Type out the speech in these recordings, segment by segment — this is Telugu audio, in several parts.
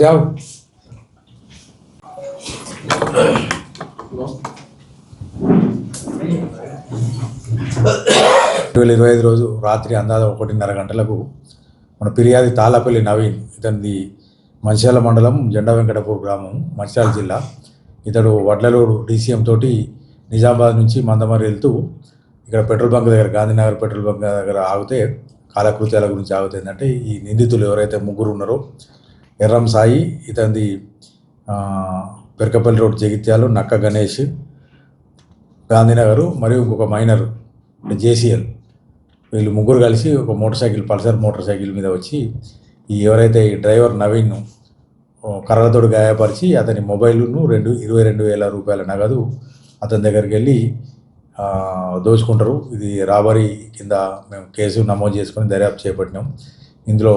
Diabo. రెండు వేల ఇరవై ఐదు రోజు రాత్రి అందాజ ఒకటిన్నర గంటలకు మన ఫిర్యాది తాళ్ళపల్లి నవీన్ ఇతనిది మంచిర్యాల మండలం జెండా వెంకటపూర్ గ్రామం మంచిర్యాల జిల్లా ఇతడు వడ్లలూరు డీసీఎం తోటి నిజామాబాద్ నుంచి మందమరి వెళ్తూ ఇక్కడ పెట్రోల్ బంక్ దగ్గర గాంధీనగర్ పెట్రోల్ బంక్ దగ్గర ఆగితే కాలకృత్యాల గురించి ఆగుతుందంటే ఏంటంటే ఈ నిందితులు ఎవరైతే ముగ్గురు ఉన్నారో ఎర్రం సాయి ఇతనిది పెరకపల్లి రోడ్ జగిత్యాలు నక్క గణేష్ గాంధీనగర్ మరియు ఇంకొక మైనర్ జేసీఎల్. వీళ్ళు ముగ్గురు కలిసి ఒక motor cycle Pulsar motor cycle మీద వచ్చి ఈ ఎవరైతే ఈ డ్రైవర్ నవీన్ కర్రలతోడు గాయపరిచి అతని మొబైల్ను రెండు ఇరవై రెండు వేల రూపాయల నగదు అతని దగ్గరికి వెళ్ళి దోచుకుంటారు. ఇది రాబరీ కింద మేము కేసు నమోదు చేసుకొని దర్యాప్తు చేపట్టినాం. ఇందులో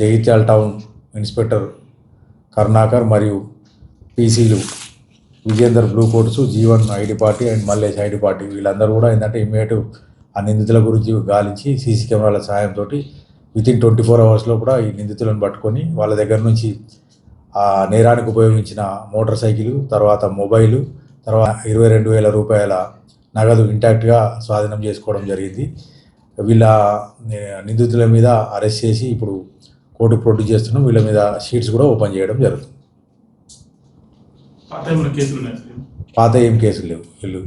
జగిత్యాల టౌన్ ఇన్స్పెక్టర్ కరుణాకర్ మరియు పీసీలు Vijender blue coats Jeevan ID party and Mallesh ID party. వీళ్ళందరూ కూడా ఏంటంటే ఇమ్మీడియట్ ఆ నిందితుల గురించి గాలించి సీసీ కెమెరాల సహాయంతో వితిన్ ట్వంటీ ఫోర్ అవర్స్లో కూడా ఈ నిందితులను పట్టుకొని వాళ్ళ దగ్గర నుంచి ఆ నేరానికి ఉపయోగించిన మోటార్ సైకిల్ తర్వాత మొబైలు తర్వాత ఇరవై రెండు వేల రూపాయల నగదు ఇంటాక్ట్గా స్వాధీనం చేసుకోవడం జరిగింది. వీళ్ళ నిందితుల మీద అరెస్ట్ చేసి ఇప్పుడు కోర్టు ప్రొడ్యూస్ చేస్తున్నాం. వీళ్ళ మీద షీట్స్ కూడా ఓపెన్ చేయడం జరుగుతుంది. పాత ఏం కేసులు లేవు. వీళ్ళు